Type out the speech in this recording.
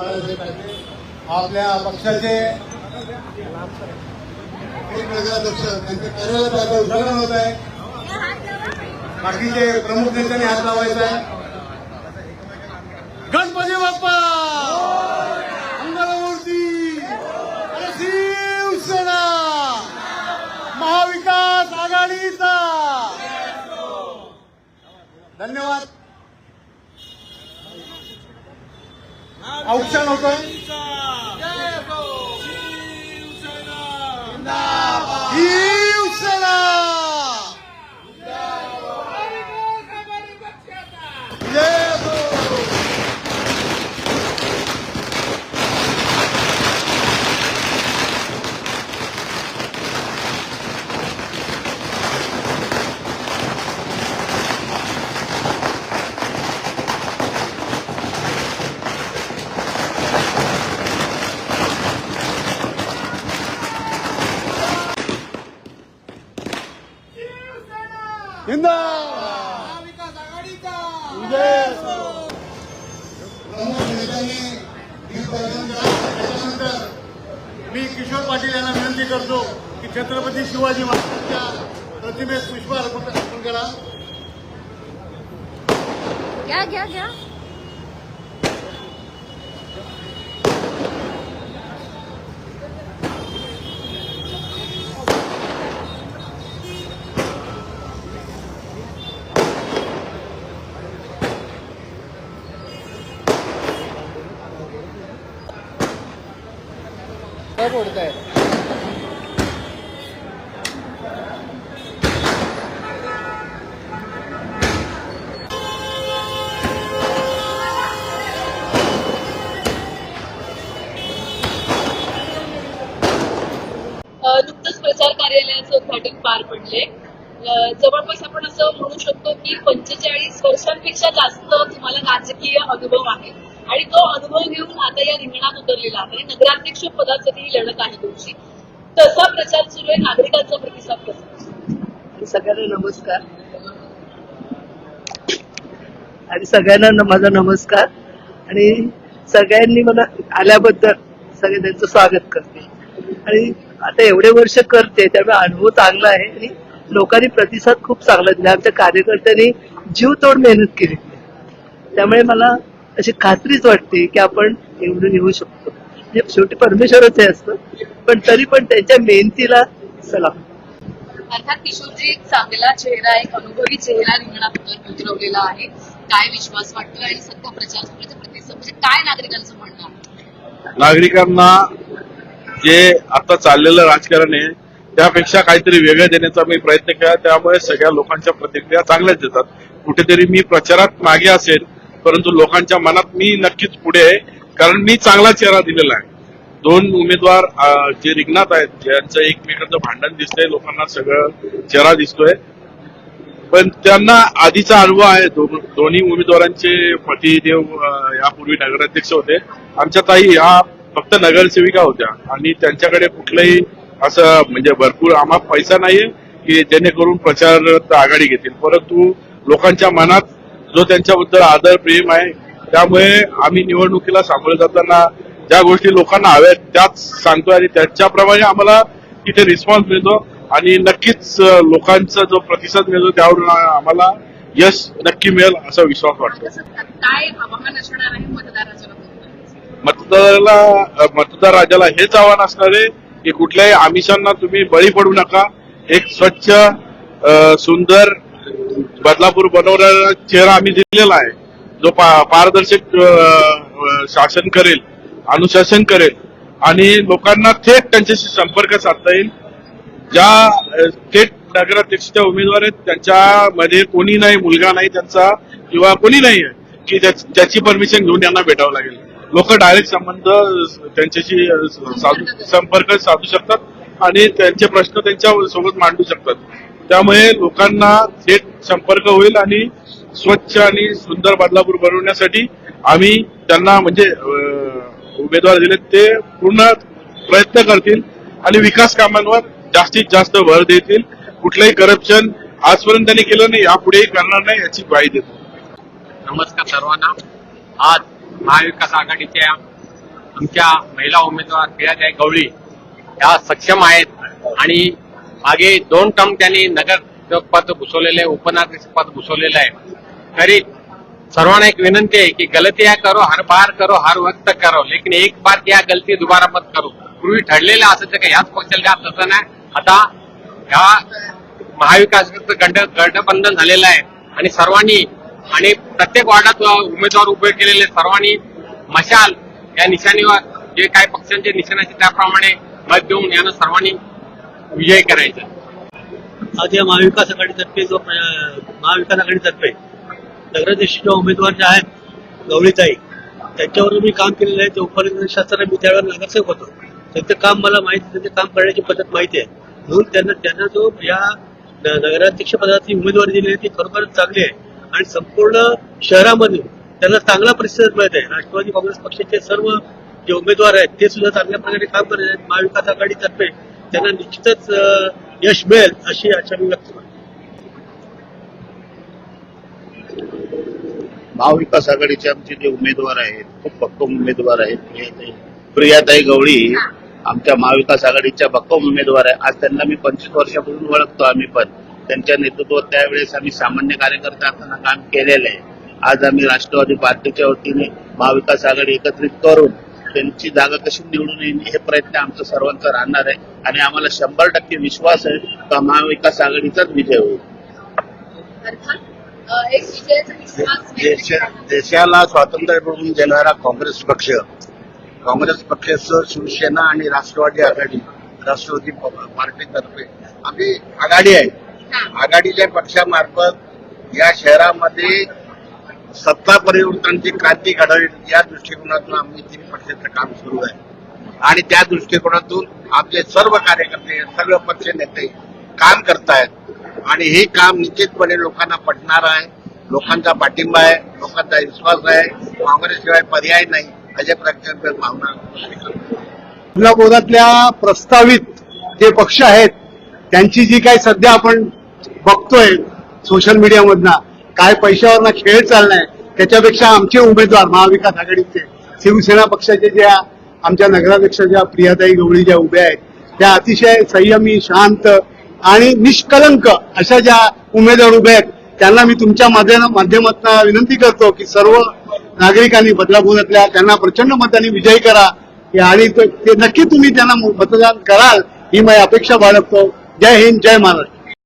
बाळासाहेब ठाकरे आपल्या पक्षाचे एक त्यांचे कार्यालय आता उद्घाटन होत आहे. बाकीचे प्रमुख नेत्यांनी हात लावायचा आहे. गणपती बाप्पा! मंगलमूर्ती शिवसेना! महाविकास आघाडीचा! धन्यवाद. औक्षण होतं शिवसेना जय हो. जिंदाबाद जय हो. प्रमुख नेत्यांनी गीत मी किशोर पाटील यांना विनंती करतो की छत्रपती शिवाजी महाराजांच्या प्रतिमेस पुष्प अर्पण करा घ्या घ्या घ्या. अ, नुकतंच प्रचार कार्यालयाचं उद्घाटन पार पडले जवळपास आपण असं म्हणू शकतो की पंचेचाळीस वर्षांपेक्षा जास्त तुम्हाला राजकीय अनुभव आहे आणि तो अनुभव घेऊन आता या रिंगणात उतरलेला आहे. नगराध्यक्ष पदासाठी ही लढत आहे तुमची. तसा प्रचार सुरू आहे नागरिकांचा प्रतिसाद कसा? सगळ्यांना नमस्कार. आणि सगळ्यांना माझा नमस्कार. आणि सगळ्यांनी मला आल्याबद्दल सगळे त्यांचं स्वागत करते. आणि आता एवढे वर्ष करते त्यामुळे अनुभव चांगला आहे. आणि लोकांनी प्रतिसाद खूप चांगला दिला. आमच्या कार्यकर्त्यांनी जीव तोड मेहनत केली. त्यामुळे मला अशी खात्रीच वाटते की आपण निवडून येऊ शकतो. म्हणजे शेवटी परमेश्वरच हे असतं. पण तरी पण त्यांच्या मेहनतीला सलाम अर्थात किशोरजी एक चांगला चेहरा एक अनुभवी चेहरा रिंगणात उतर- उतरवलेला आहे. काय विश्वास वाटतोय आणि सध्या प्रचार आहे, प्रतिसाद म्हणजे काय नागरिकांचं म्हणणं आहे? नागरिकांना जे आता चाललेलं राजकारण आहे त्यापेक्षा काहीतरी वेगळं देण्याचा मी प्रयत्न केला. त्यामुळे सगळ्या लोकांच्या प्रतिक्रिया चांगल्याच देतात. कुठेतरी मी प्रचारात मागे असेल परंतु लोकांच्या मनात मी नक्कीच पुढे आहे कारण मी चांगला चेहरा दिलेला आहे. दोन उमेदवार जे रिंगणात आहेत ज्यांचं एकमेकांचं भांडण दिसतंय लोकांना सगळं चेहरा दिसतोय. पण त्यांना आधीचा अनुभव आहे दोन्ही उमेदवारांचे पतिदेव अं, यापूर्वी नगराध्यक्ष होते. आमच्या ताई ह्या फक्त नगरसेविका होत्या आणि त्यांच्याकडे कुठलंही असं म्हणजे भरपूर आम्हाला पैसा नाहीये की जेणेकरून प्रचारात आघाडी घेतील. परंतु लोकांच्या मनात जो त्यांच्याबद्दल आदर प्रेम आहे त्यामुळे आम्ही निवडणुकीला सामोरे जाताना ज्या गोष्टी लोकांना हव्यात त्याच सांगतो आणि त्याच्याप्रमाणे आम्हाला तिथे रिस्पॉन्स मिळतो आणि नक्कीच लोकांचा जो प्रतिसाद मिळतो त्यावरून आम्हाला यश नक्की मिळेल असा विश्वास वाटतो? मतदाराला मतदार राजाला हेच आव्हान असणार आहे की कुठल्याही आमिषांना तुम्ही बळी पडू नका एक स्वच्छ सुंदर बदलापूर बनवणारा चेहरा आम्ही दिलेला आहे. जो पारदर्शक शासन करेल अनुशासन करेल आणि लोकांना थेट त्यांच्याशी संपर्क साधता येईल. ज्या थेट नगराध्यक्षच्या उमेदवार आहेत त्यांच्यामध्ये कोणी नाही मुलगा नाही त्यांचा किंवा कोणी नाही आहे की त्याची ज्याची परमिशन घेऊन यांना भेटावं लागेल. लोक डायरेक्ट संबंध त्यांच्याशी साधू संपर्क साधू शकतात आणि त्यांचे प्रश्न त्यांच्यासोबत मांडू शकतात. त्यामुळे लोकांना थेट संपर्क होईल आणि स्वच्छ आणि सुंदर बदलापूर बनवण्यासाठी आम्ही त्यांना म्हणजे उमेदवार दिलेत ते पूर्ण प्रयत्न करतील आणि विकास कामांवर जास्तीत जास्त भर देतील. कुठलंही करप्शन आजपर्यंत त्यांनी केलं नाही यापुढेही करणार नाही याची ग्वाही देतो. नमस्कार सर्वांना. आज महाविकास आघाडीच्या आमच्या महिला उमेदवार प्रियाताई गवळी ह्या सक्षम आहेत आणि मागे दोन टर्म त्यांनी नगर पद घुसवलेले आहे पद घुसवलेलं आहे. तरी सर्वांना एक विनंती आहे की गलतियां करो हर बार करो हर वक्त करो. लेकिन एक बार या गलती दुबारा मत करो. पूर्वी ठरलेलं असायचं का ह्याच पक्षाला तसं नाही आता ह्या महाविकास गंड गठबंधन झालेलं आहे. आणि सर्वांनी आणि प्रत्येक वार्डात उमेदवार उभे केलेले सर्वांनी मशाल या निशाणीवर जे काही पक्षांचे निशाण त्याप्रमाणे मत देऊन यानं सर्वांनी विजय करायचा. आज या महाविकास आघाडीतर्फे जो महाविकास आघाडीतर्फे नगराध्यक्षच्या उमेदवार जे आहेत गवळीताई त्यांच्यावर मी काम केलेलं आहे. ते उपनगरशास्त्राने मी त्यावेळेला नगरसेवक होतो त्यांचं काम मला माहिती त्यांचं काम करण्याची पद्धत माहिती आहे. म्हणून त्यांना त्यांना जो या नगराध्यक्ष पदाची उमेदवारी दिली आहे ती खरोखर चांगली आहे. आणि संपूर्ण शहरामध्ये त्यांना चांगला प्रतिसाद मिळत आहे. राष्ट्रवादी काँग्रेस पक्षाचे सर्व जे उमेदवार आहेत ते सुद्धा चांगल्या प्रकारे काम करत आहेत. महाविकास आघाडीतर्फे त्यांना निश्चितच यश मिळेल अशी आशा मी व्यक्त करतो. महाविकास आघाडीचे आमचे जे उमेदवार आहेत खूप भक्कम उमेदवार आहेत. प्रियाताई प्रियाताई गवळी आमच्या महाविकास आघाडीच्या भक्कम उमेदवार आहे आज त्यांना मी पंचवीस वर्षापासून ओळखतो आम्ही पण. त्यांच्या नेतृत्वात त्यावेळेस आम्ही सामान्य कार्यकर्ता असताना काम केलेलं आहे. आज आम्ही राष्ट्रवादी पार्टीच्या वतीने महाविकास आघाडी एकत्रित करून त्यांची जागा कशी निवडून येईल हे प्रयत्न आमचा सर्वांचा राहणार आहे आणि आम्हाला शंभर टक्के विश्वास आहे का महाविकास आघाडीचाच विजय होईल. देशाला स्वातंत्र्य मिळवून देणारा काँग्रेस पक्ष काँग्रेस पक्षाचं शिवसेना आणि राष्ट्रवादी आघाडी राष्ट्रवादी पार्टीतर्फे आम्ही आघाडी आहे हा. आघाडीच्या पक्षामार्फत या शहरामध्ये सत्ता परिवर्तनाची क्रांती घडावी या दृष्टिकोनातून आम्ही तीन पक्षाचं काम सुरू आहे. आणि त्या दृष्टिकोनातून आपले सर्व कार्यकर्ते सर्व पक्ष नेते काम करतायत. आणि हे काम निश्चितपणे लोकांना पटणार आहे. लोकांचा पाठिंबा आहे. लोकांचा विश्वास आहे. काँग्रेसशिवाय पर्याय नाही. अशा प्रकारच्या भावना कोल्हापुरातल्या प्रस्तावित जे पक्ष आहेत त्यांची जी काही सध्या आपण बघतोय सोशल मीडियामधनं काय पैशावरनं खेळ चाललाय त्याच्यापेक्षा आमचे उमेदवार महाविकास आघाडीचे शिवसेना पक्षाचे ज्या आमच्या नगराध्यक्ष ज्या प्रियाताई गवळी ज्या उभ्या आहेत त्या अतिशय संयमी शांत आणि निष्कलंक अशा ज्या उमेदवार उभ्या आहेत त्यांना मी तुमच्या माध्यमातून विनंती करतो की सर्व नागरिकांनी बदलापूरातल्या त्यांना प्रचंड मतांनी विजयी करा. आणि ते ते नक्की तुम्ही त्यांना मतदान कराल ही माझी अपेक्षा बाळगतो. जय हिंद जय महाराष्ट्र.